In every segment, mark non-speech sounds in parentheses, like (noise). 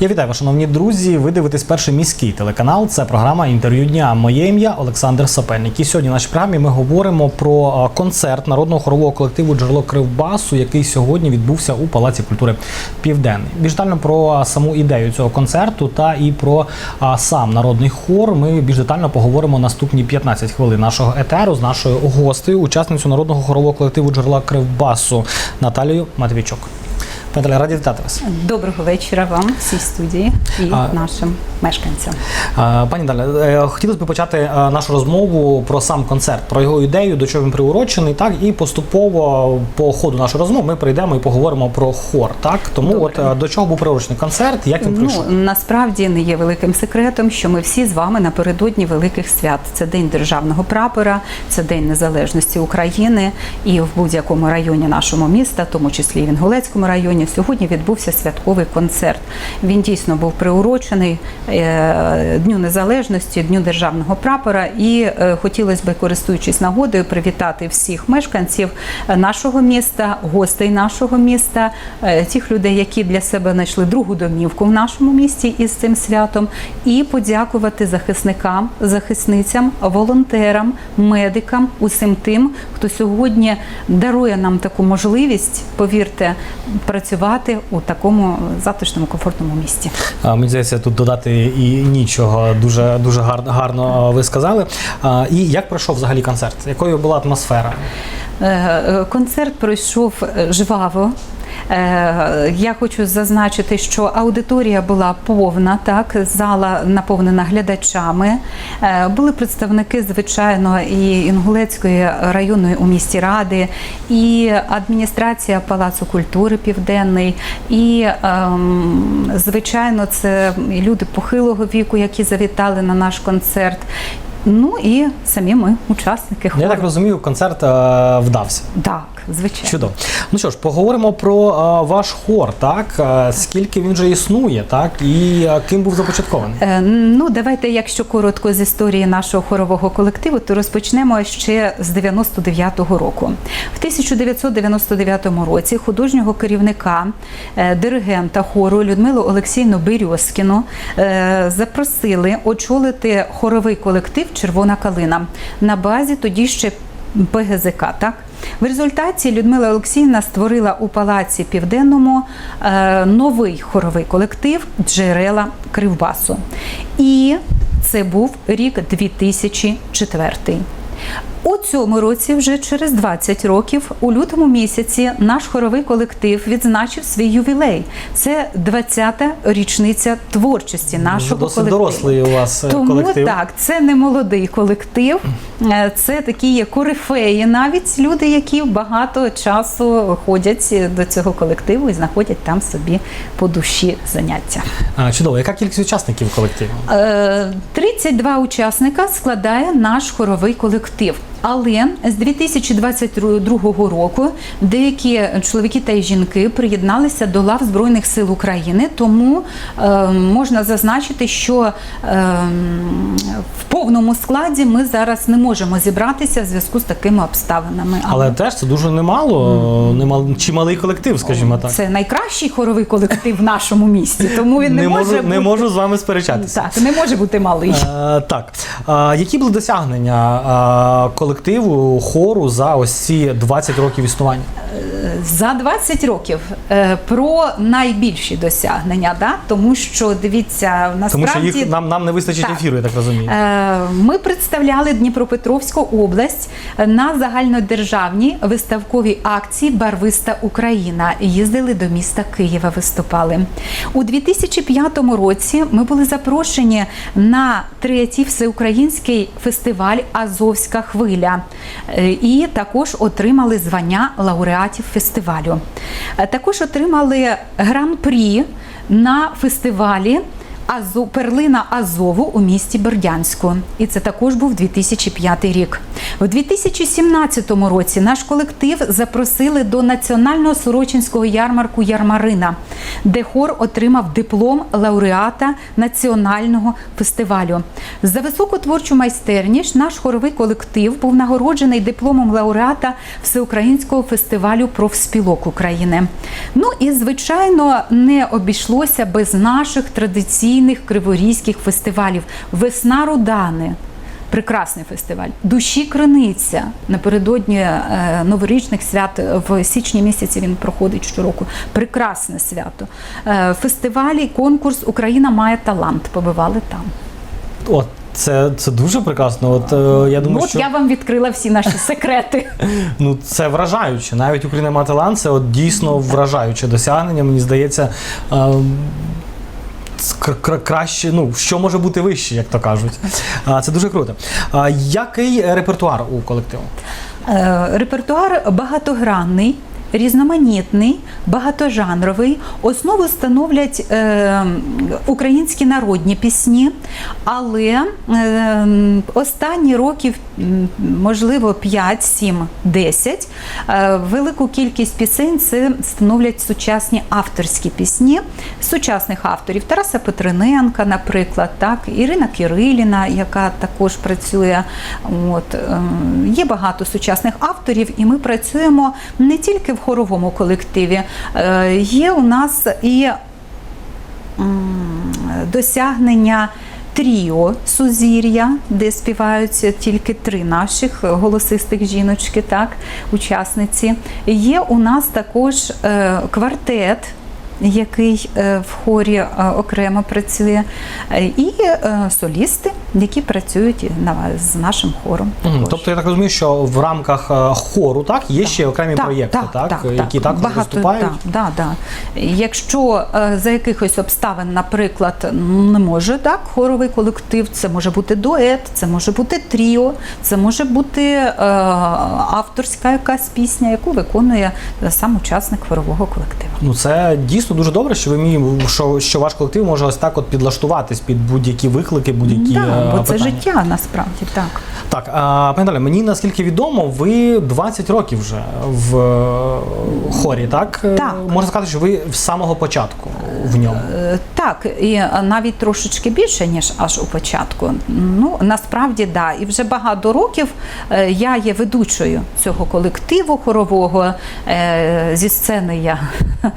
Я вітаю шановні друзі. Ви дивитесь перший міський телеканал. Це програма інтерв'ю дня. Моє ім'я Олександр Сапельник. І сьогодні в нашій програмі ми говоримо про концерт народного хорового колективу Джерело Кривбасу, який сьогодні відбувся у Палаці культури Південний. Більш детально про саму ідею цього концерту та і про сам народний хор. Ми більш детально поговоримо наступні 15 хвилин нашого етеру з нашою гостею, учасницю народного хорового колективу Джерела Кривбасу Наталією Матвійчук. Наталя, раді вітати вас. Доброго вечора вам всій студії і А- нашим мешканцям. Е, Пані Даля, е, хотілося б почати е, нашу розмову про сам концерт, про його ідею, до чого він приурочений, так і поступово по ходу нашої розмови ми прийдемо і поговоримо про хор. Так тому, Добре. от е, до чого був приурочений концерт, як він Ну насправді не є великим секретом, що ми всі з вами напередодні великих свят. Це день державного прапора, це день незалежності України, і в будь-якому районі нашого міста, в тому числі і в Інгулецькому районі, сьогодні відбувся святковий концерт. Він дійсно був приурочений е, Дню Незалежності, Дню державного прапора. І е, хотілося б, користуючись нагодою, привітати всіх мешканців е, нашого міста, гостей нашого міста, тих людей, які для себе знайшли другу домівку в нашому місті із цим святом, і подякувати захисникам, захисницям, волонтерам, медикам, усім тим, хто сьогодні дарує нам таку можливість, повірте, працювати у такому затишному, комфортному місті. А, Мені здається, тут додати і нічого. Дуже дуже гарно, гарно ви сказали. А, І як пройшов взагалі концерт? Якою була атмосфера? Е, е, Концерт пройшов е, жваво. Е, Я хочу зазначити, що аудиторія була повна, так зала наповнена глядачами. Е, Були представники, звичайно, і Інгулецької районної у місті ради, і адміністрація Палацу культури Південний, і ем, звичайно, це люди похилого віку, які завітали на наш концерт. Ну і самі ми, учасники хору. Я так розумію, концерт е, вдався. Так, звичайно. Чудово. Ну що ж, поговоримо про е, ваш хор, так Е, скільки він вже існує, так і е, ким був започаткований. Е, Ну, давайте, якщо коротко з історії нашого хорового колективу, то розпочнемо ще з 99-го року. В 1999 році художнього керівника, е, диригента хору Людмилу Олексійну Березкіну е, запросили очолити хоровий колектив Червона калина на базі тоді ще ПГЗК. Так? В результаті Людмила Олексіївна створила у Палаці Південному е, новий хоровий колектив Джерела Кривбасу. І це був рік 2004. У цьому році, вже через 20 років, у лютому місяці, наш хоровий колектив відзначив свій ювілей. Це 20-та річниця творчості нашого досить колективу. дорослий у вас е, Тому колектив. так, це не молодий колектив, е, це такі є корифеї, навіть люди, які багато часу ходять до цього колективу і знаходять там собі по душі заняття. А, чудово. Яка кількість учасників колективу? Е, 32 учасника складає наш хоровий колектив. Але з 2022 року деякі чоловіки та жінки приєдналися до лав Збройних сил України, тому е, можна зазначити, що е, в повному складі ми зараз не можемо зібратися в зв'язку з такими обставинами. Але теж це дуже немало, немал, чималий колектив, скажімо так. це найкращий хоровий колектив в нашому місті, тому він не, не, може можу, бути... не можу з вами сперечатися. Так, не може бути малий. Е, так, Е, які були досягнення е, колективу хору за ось ці 20 років існування? За 20 років е, про найбільші досягнення, да? тому що дивіться, Тому насправді що їх нам, нам не вистачить Так. ефіру, я так розумію. Е, Ми представляли Дніпропетровську область на загальнодержавній виставковій акції Барвиста Україна. Їздили до міста Києва, виступали у 2005 році. Ми були запрошені на третій всеукраїнський фестиваль Азовська хвиля Е, і також отримали звання лауреатів фестивалю. Е, Також отримали гран-прі на фестивалі Азу, перлина Азову у місті Бердянську. І це також був 2005 рік. У 2017 році наш колектив запросили до національного сорочинського ярмарку Ярмарина, де хор отримав диплом лауреата національного фестивалю. За високу творчу майстерність наш хоровий колектив був нагороджений дипломом лауреата Всеукраїнського фестивалю профспілок України. Ну і звичайно не обійшлося без наших традиційних криворізьких фестивалів. Весна Рудани. Прекрасний фестиваль. Душі Криниця напередодні е, новорічних свят в січні місяці він проходить щороку. Прекрасне свято. Е, фестивалі, конкурс Україна має талант. Побивали там. От це, це дуже прекрасно. От е, я Ну, думаю, от що я вам відкрила всі наші секрети. (laughs) ну це вражаюче. Навіть Україна має талант, це от дійсно вражаюче досягнення. Мені здається. Кр- кр- краще, ну що може бути вище, як то кажуть. Це дуже круто. Який репертуар у колективу? Е, Репертуар багатогранний. Різноманітний, багатожанровий. Основу становлять е, українські народні пісні, але е, останні років, можливо, 5, 7, 10, е, велику кількість пісень це становлять сучасні авторські пісні сучасних авторів. Тараса Петриненка, наприклад, так, Ірина Кириліна, яка також працює. От, е, є багато сучасних авторів, і ми працюємо не тільки в хоровому колективі. Е, Є у нас і досягнення. Тріо Сузір'я, де співаються тільки три наших голосистих жіночки, так, учасниці. Є у нас також е, квартет, який е, в хорі е, окремо працює, е, і солісти, які працюють з нашим хором. Також. Тобто я так розумію, що в рамках хору так є ще окремі проєкти, так, які також виступають. Так, да, да. Якщо за якихось обставин, наприклад, не може так, хоровий колектив, це може бути дует, це може бути тріо, це може бути е, авторська якась пісня, яку виконує сам учасник хорового колективу. Ну це дійсно дуже добре, що ви мі- що, що ваш колектив може ось так от підлаштуватись під будь-які виклики, будь-які Да, е, бо це питання. життя насправді так. Так, пані Далі, мені наскільки відомо, ви 20 років вже в е, хорі, так? Е, Так. Можна сказати, що ви з самого початку в ньому. Так, і е, навіть трошечки більше, ніж аж у початку. Ну, насправді, да. І вже багато років е, я є ведучою цього колективу хорового. Е, Зі сцени я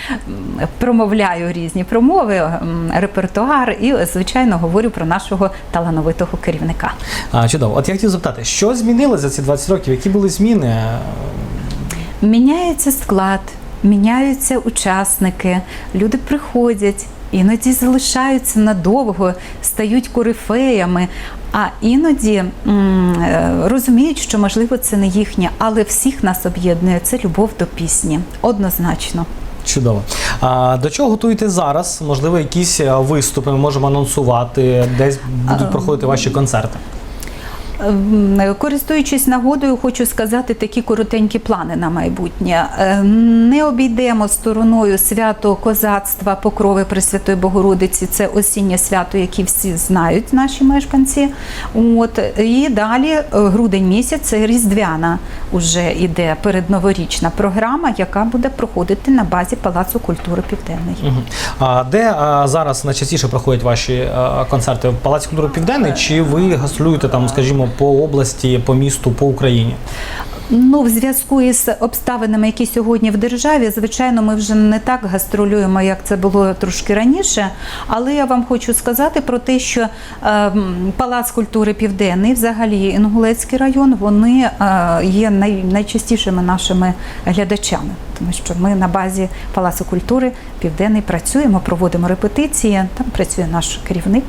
(laughs) промовляю різні промови, репертуар і, звичайно, говорю про нашого талановитого керівника. А, чудово. От я хотів запитати, що змінилося за ці 20 років? Які були зміни? Міняється склад, міняються учасники, люди приходять, іноді залишаються надовго, стають корифеями, а іноді м, е, розуміють, що можливо це не їхнє, але всіх нас об'єднує це любов до пісні. Однозначно. Чудово. А, до чого готуєте зараз? Можливо, якісь е, виступи ми можемо анонсувати, десь будуть проходити ваші концерти. Ем, Користуючись нагодою, хочу сказати такі коротенькі плани на майбутнє. Е, Не обійдемо стороною свято козацтва Покрови Пресвятої Богородиці. Це осіннє свято, яке всі знають наші мешканці. От і далі е, грудень місяць це різдвяна уже іде передноворічна програма, яка буде проходити на базі Палацу культури Південний. Мгм. А де а, зараз найчастіше проходять ваші е, концерти? Палаці культури Південний чи ви гастролюєте там, скажімо, по області, по місту, по Україні? Ну, в зв'язку із обставинами, які сьогодні в державі, звичайно, ми вже не так гастролюємо, як це було трошки раніше. Але я вам хочу сказати про те, що е, Палац культури Південний, взагалі Інгулецький район, вони е, є най, найчастішими нашими глядачами, тому що ми на базі Палацу культури Південний працюємо, проводимо репетиції. Там працює наш керівник.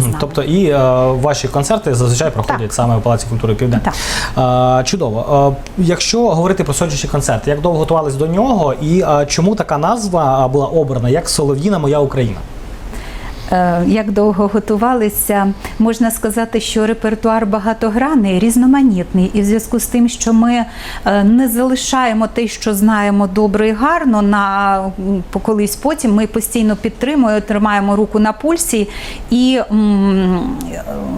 З нами. Тобто і е, ваші концерти зазвичай проходять Так. саме в Палаці культури Південь. Так. Е, чудово. Е, якщо говорити про сьогоднішній концерт, як довго готувались до нього, і е, чому така назва е, була обрана як Солов'їна Моя Україна? Е, Як довго готувалися, можна сказати, що репертуар багатогранний, різноманітний, і в зв'язку з тим, що ми е, не залишаємо те, що знаємо добре і гарно, на колись потім ми постійно підтримуємо, тримаємо руку на пульсі і м,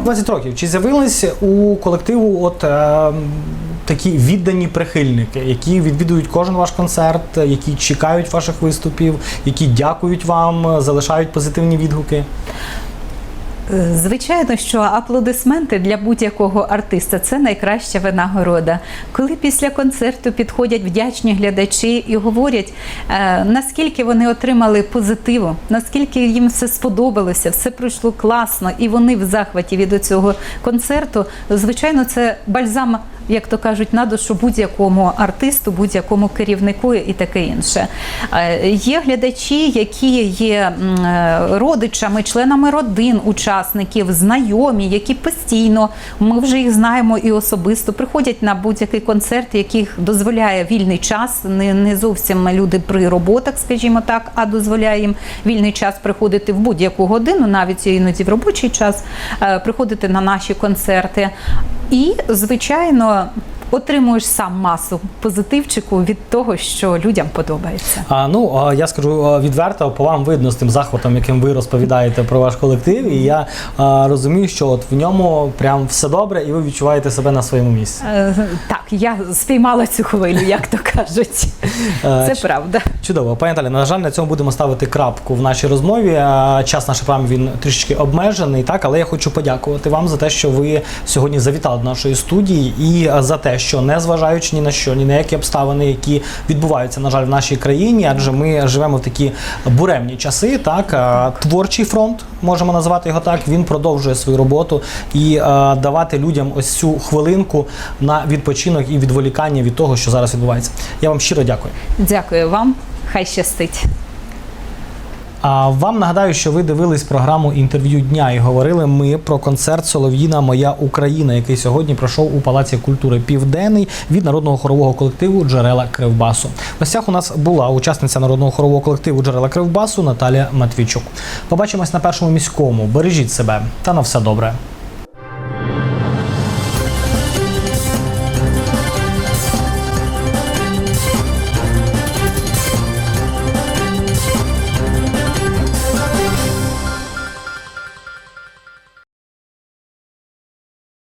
20 років. Чи з'явились у колективу от е, такі віддані прихильники, які відвідують кожен ваш концерт, які чекають ваших виступів, які дякують вам, залишають позитивні відгуки? Е, Звичайно, що аплодисменти для будь-якого артиста це найкраща винагорода. Коли після концерту підходять вдячні глядачі і говорять, е, наскільки вони отримали позитиву, наскільки їм все сподобалося, все пройшло класно, і вони в захваті від цього концерту, звичайно, це бальзам. Як то кажуть, на душу будь-якому артисту, будь-якому керівнику і таке інше. Е, Є глядачі, які є е, родичами, членами родин учасників, знайомі, які постійно, ми вже їх знаємо і особисто приходять на будь-який концерт, яких дозволяє вільний час. Не, не зовсім люди при роботах, скажімо так, а дозволяє їм вільний час приходити в будь-яку годину, навіть іноді в робочий час, е, приходити на наші концерти. І, звичайно, отримуєш сам масу позитивчику від того, що людям подобається. А, ну, я скажу відверто, по вам видно з тим захватом, яким ви розповідаєте про ваш колектив, і я а, розумію, що от в ньому прям все добре, і ви відчуваєте себе на своєму місці. Е, Так, я спіймала цю хвилю, як то кажуть. Е, Це правда. Чудово, пані Наталі, на жаль, на цьому будемо ставити крапку в нашій розмові. Час нашої програми він трішечки обмежений, так але я хочу подякувати вам за те, що ви сьогодні завітали до нашої студії, і за те, що не зважаючи ні на що, ні на які обставини, які відбуваються, на жаль, в нашій країні, адже ми живемо в такі буремні часи. Так творчий фронт можемо назвати його так. Він продовжує свою роботу і давати людям ось цю хвилинку на відпочинок і відволікання від того, що зараз відбувається. Я вам щиро дякую. Дякую вам. Хай щастить. А вам нагадаю, що ви дивились програму інтерв'ю дня і говорили ми про концерт Солов'їна Моя Україна, який сьогодні пройшов у Палаці культури Південний від народного хорового колективу Джерела Кривбасу. В гостях у нас була учасниця народного хорового колективу Джерела Кривбасу Наталія Матвійчук. Побачимось на першому міському. Бережіть себе та на все добре.